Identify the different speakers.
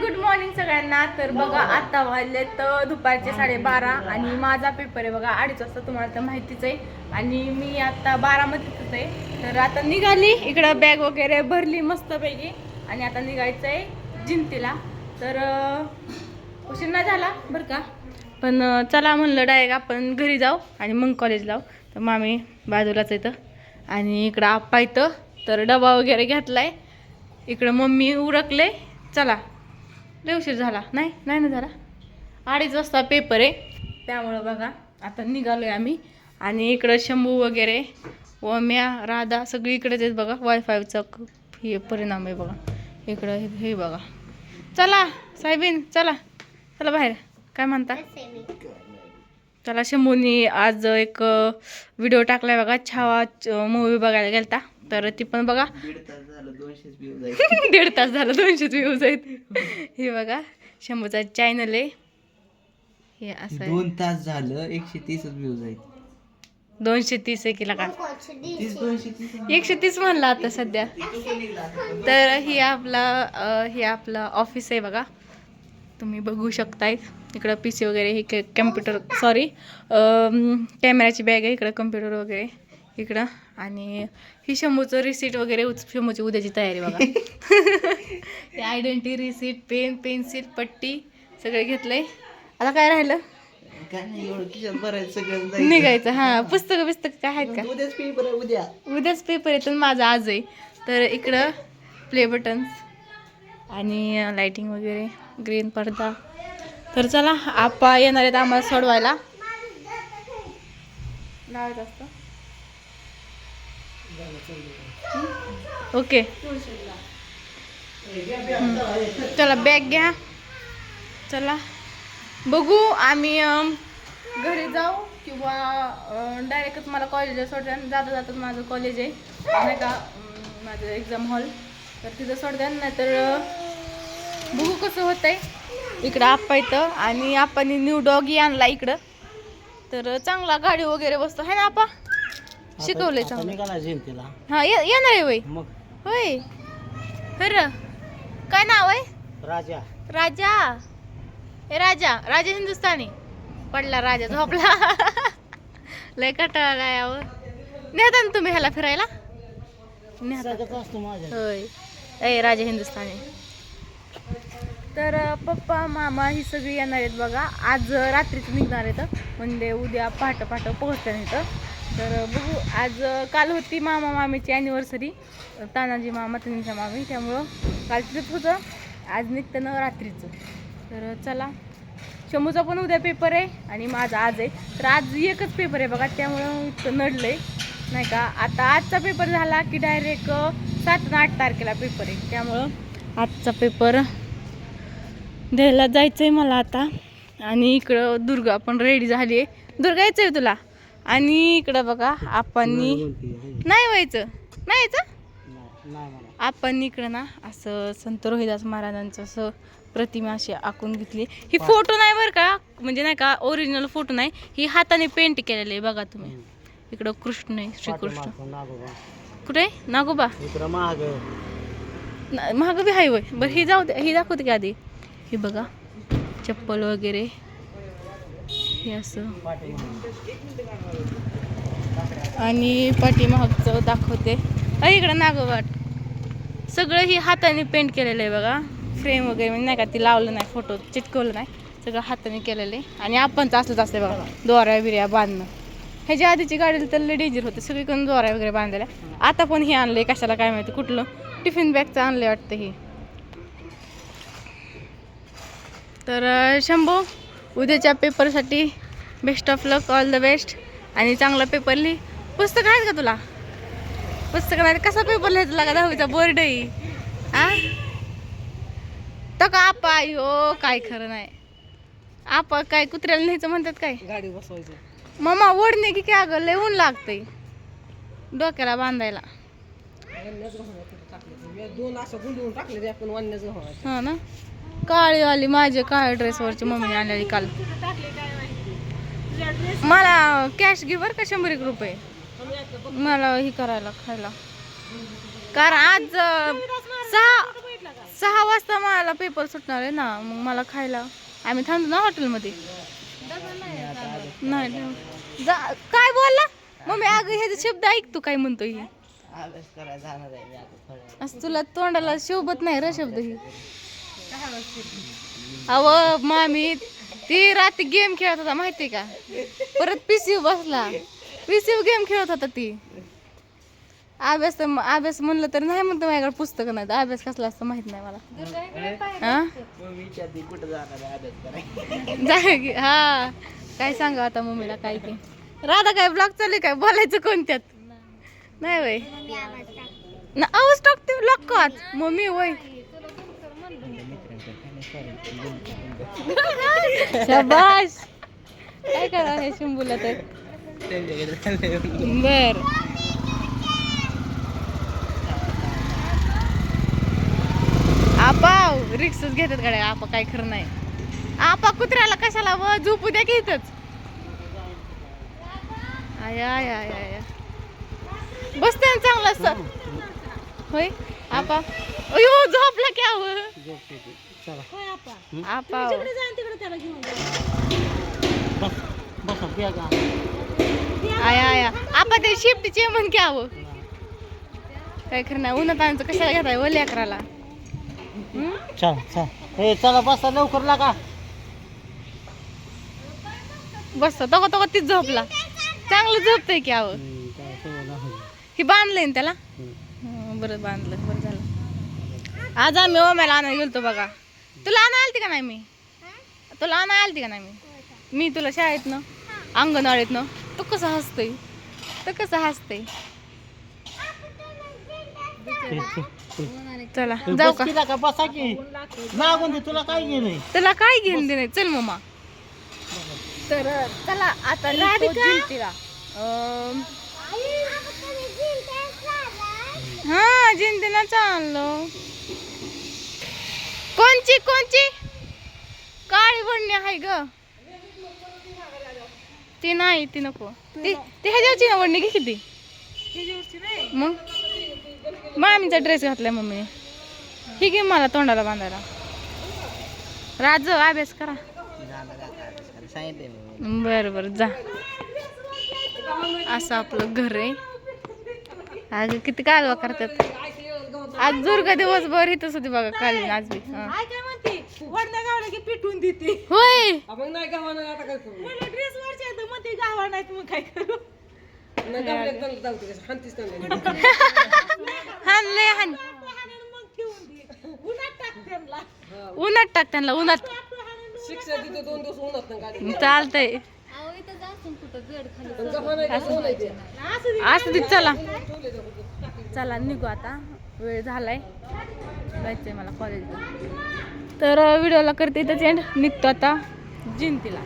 Speaker 1: Good morning सगळ्यांना. तर बघा आता वाजले तर दुपारचे साडेबारा आणि माझा पेपर आहे बघा अडीच वाजता तुम्हाला तर माहितीच आहे. आणि मी आता बारामतीतच आहे. तर आता निघाली इकडं बॅग वगैरे भरली मस्तपैकी. आणि आता निघायचं आहे जिंतीला. तर उशीर नाही झाला बरं का? पण चला म्हणलं डायरेक्ट आपण घरी जाऊ आणि मग कॉलेज लावू तर मामी बाजूलाच येतं आणि इकडं आप्पा येतं तर डबा वगैरे घेतलाय. इकडं मम्मी उरकले. चला. लय उशीर झाला. नाही नाही ना झाला. अडीच वाजता पेपर आहे. त्यामुळं बघा आता निघालो आहे आम्ही. आणि इकडं शंभू वगैरे वम्या राधा सगळी इकडेच आहेत बघा. वायफायचा हे परिणाम आहे बघा. इकडं हे हे बघा. चला साहेबीन चला. चला बाहेर. काय म्हणता? चला शंभूनी आज एक व्हिडिओ टाकलाय बघा. छावा मूवी बघायला गेलता. तर ती पण बघा.
Speaker 2: दोनशेच व्ह्यूज आहेत.
Speaker 1: दीड तास झालं दोनशेच व्ह्यूज आहेत. हे बघा शंभूचा चॅनल आहे. हे असं आहे.
Speaker 2: दोन तास झालं एकशे तीसच व्ह्यूज आहेत.
Speaker 1: दोनशे तीस आहे किला का
Speaker 2: तीस दोनशे तीस
Speaker 1: एकशे तीस म्हणला आता सध्या. तर ही आपला अं, हे आपलं ऑफिस आहे बघा. तुम्ही बघू शकताय इकडं पी सी वगैरे हे कॅम्प्युटर सॉरी कॅमेराची बॅग आहे इकडं कम्प्युटर वगैरे. इकडं. आणि ही शंभूचं रिसीट वगैरे उच- शंभूची उद्याची तयारी बघा. ते आयडेंटिटी रिसीट पेन पेन्सिल पट्टी सगळं घेतलंय. आता काय राहिलं. निघायचं हां. पुस्तकं बिस्तकं काय आहेत का?
Speaker 2: उद्याच पेपर उद्या.
Speaker 1: उद्याच पेपर येतो माझा आज आहे. तर इकडं प्ले बटन्स आणि लाइटिंग वगैरे ग्रीन पडदा. तर चला आपा येणार आहेत आम्हाला सोडवायला. लावायचं असतं ओके. चला बॅग घ्या. चला. बघू आम्ही घरी जाऊ किंवा डायरेक्टच मला कॉलेजला सोडते जाता जातात माझं कॉलेज आहे. नाही का? माझं एक्झाम हॉल तर तिथं सोडते नाही तर बघू कसं होतंय. इकडं आप्पा इथं आणि आप्पानी न्यू डॉगी आणला इकडं. तर चांगला गाडी वगैरे बसतो. है ना आप्पा? शिकवलंय चांगलं.
Speaker 2: निघाला जयंतीला.
Speaker 1: हा ये- येणार आहे वय
Speaker 2: मग?
Speaker 1: होय. खरं. काय नाव आहे?
Speaker 2: राजा.
Speaker 1: राजा. ए राजा. राजा हिंदुस्तानी पडला राजा झोपला. लय कटाळा यावं नेता ना तुम्ही ह्याला फिरायला? नेता.
Speaker 2: सगळंच असतो माझ्या
Speaker 1: होय. ए राजा हिंदुस्तानी तर अं, पप्पा मामा ही सगळी येणार आहेत बघा. आज अं, रात्रीच निघणार आहेत. म्हणजे उद्या पहाटे पहाटे पोहोचत्या इथं तर बघू आज काल होती मामा मामीची ॲनिव्हर्सरी तानाजी मामा त्यांच्या मामी. त्यामुळं काल ट्रिप होतं. आज निघतं ना रात्रीचं तर चला. शंभूचा पण उद्या पेपर आहे आणि माझा आज आहे. तर आज एकच पेपर आहे बघा त्यामुळं इतकं नडलंय. नाही का? आता आजचा पेपर झाला की डायरेक्ट सात आठ तारखेला पेपर आहे. त्यामुळं आजचा पेपर द्यायला जायचं आहे मला आता. आणि इकडं दुर्गा पण रेडी झाली आहे. दुर्गा यायचं आहे तुला? आणि इकडं बघा आपणनी नाही व्हायचं. नाही आपण इकडं ना असं संत रोहिदास महाराजांचं असं प्रतिमा अशी आखून घेतली. ही फोटो नाही बरं का? म्हणजे नाही का ओरिजिनल फोटो नाही. ही हाताने पेंट केलेली आहे बघा तुम्ही. इकडं कृष्ण आहे श्रीकृष्ण. कुठे? नागोबा?
Speaker 2: महाग
Speaker 1: बी हाय वय बरं ही जाऊ दे ही दाखवते की आधी. ही बघा चप्पल वगैरे. हे असं. आणि पाठीमागचं दाखवते. अ, इकडं नागोबाट सगळं ही हाताने पेंट केलेलं आहे बघा. फ्रेम वगैरे म्हणजे नाही का ती लावलं नाही फोटो चिटकवलं नाही. सगळं हाताने केलेलं आहे. आणि आपणच असलंच असते बघा दोऱ्या बिऱ्या बांधणं. ह्याच्या आधीची गाडी तर लय डेंजर होते. सगळीकडून दोऱ्या वगैरे बांधलेल्या. आता पण हे आणलंय कशाला काय माहिती कुठलं. टिफिन बॅगचं आणलं वाटतं हे. तर शंभू उद्याच्या पेपरसाठी best of luck all the best आणि चांगला पेपर लिही. पुस्तक आहेत का तुला? पुस्तक नाही कसा पेपर लिहायचा लागा दहावीचा बोर्ड आहे. आ? तर का आपा हो काय खरं नाही. आपा काय कुत्र्याला न्यायचं म्हणतात काय?
Speaker 2: गाडी बसवायचं.
Speaker 1: मामा ओढणे की काय अगं लय ऊन लागतंय. डोक्याला बांधायला.
Speaker 2: दोन असं गुंडवून टाकले आपण वन्यच
Speaker 1: हा ना? काळी आली माझ्या काळ्या ड्रेसवरची मम्मीने आणलेली काल. मला कॅश घे बरं का शंभर एक रुपये? मला हे करायला खायला. कारण आज सहा सहा वाजता मला पेपर सुटणार आहे ना मग मला खायला. आम्ही थांबतो ना हॉटेलमध्ये नाही काय बोलला? मम्मी अगं ह्याचे शब्द ऐक तू काय म्हणतोय ही. तुला तोंडाला शोभत नाही र शब्द ही. अव मामी ती रात्री गेम खेळत होता माहितीये का? परत पीसीयू बसला. पीसीयू गेम खेळत होता ती. अभ्यास तर अभ्यास म्हणलं तर नाही म्हणतो माझ्याकडे पुस्तकं नाही तर अभ्यास कसला असतं माहीत नाही मला. हा? हा. काय सांगा आता मम्मीला काय ते. राधा काय ब्लॉग चालू काय? बोलायचं कोणत्यात? नाही वय. ना आवाज टाकते ब्लॉग का? मम्मी वय. शाबाश काय करा हे शंभूला तर? बर. आपाव रिक्सच घेतात गाड्या. आपा काय खरं नाही. आपा कुत्र्याला कशाला व? झोपू द्या की इथंच. आया बसते ना चांगलं असतं. होय? आपा. अयो झोपला की आव.
Speaker 2: चला.
Speaker 1: आपा
Speaker 2: बस बस बॅग आण.
Speaker 1: आय आय. आपा ते शिफ्टचे म्हण की आव काय खरं नाही उन्हात आणायचं कशाला घेताय व लेकराला? हम्म?
Speaker 2: चल चल. हे चला बसा लवकर लागा.
Speaker 1: बसतो तोका तोका तीच झोपला. चांगलं झोपतंय की आव. ही बांधलंय ना त्याला? बरं बांधलं बरं झालं. आज आम्ही ओम्याला आणायला गेलतो बघा. तुला आणा आलती का नाही मी? तुला आणा आलती का नाही मी? मी तुला शाळेत ना अंगणवाडीत ना तू कसं हसतोय? कसं हसतंय?
Speaker 2: ते- ते- ते.
Speaker 1: चला जाऊ का
Speaker 2: की लागा बसा की? लागून दे तुला काय गेलंय
Speaker 1: तुला काय घेऊन दे नाही चल मम्मा तर चला आता जिंतीला अं, हा जिंतीला चाललो कोणची कोणची? काळी बडणी आहे ग. ती नाही ती नको. ती ती ह्याच्यावरची ना वडणी घे किती मग? मामीचा ड्रेस घातलाय मम्मीने. ही घे मला तोंडाला बांधायला. राज अभ्यास करा. बर बर जा. असं आपलं घर आहे. अगं किती कालवा करतात. आज दुर्गा दिवसभर इथंच होती बघा काल आज बी. हं.
Speaker 2: काय म्हणते? वडण्या गावला की पिटून देते.
Speaker 1: होय.
Speaker 2: मग नाही गावानं आता काय करू?
Speaker 1: ड्रेस वरचे तर मग ते गावा नाही मग काय करू?
Speaker 2: नाही गावल्यात चांगलं जाऊ दे हानतीच चांगलं
Speaker 1: हानले हान उन्हात टाक त्यांना. उन्हात
Speaker 2: शिक्षा तिथे दोन दिवस उन्हात गाडी
Speaker 1: चालतंय.
Speaker 2: का? आहे.
Speaker 1: असं चला चला निघू आता. वेळ झालाय. जायचंय मला कॉलेजला तर व्हिडिओला करते इथंच एंड निघतो आता जिंतीला.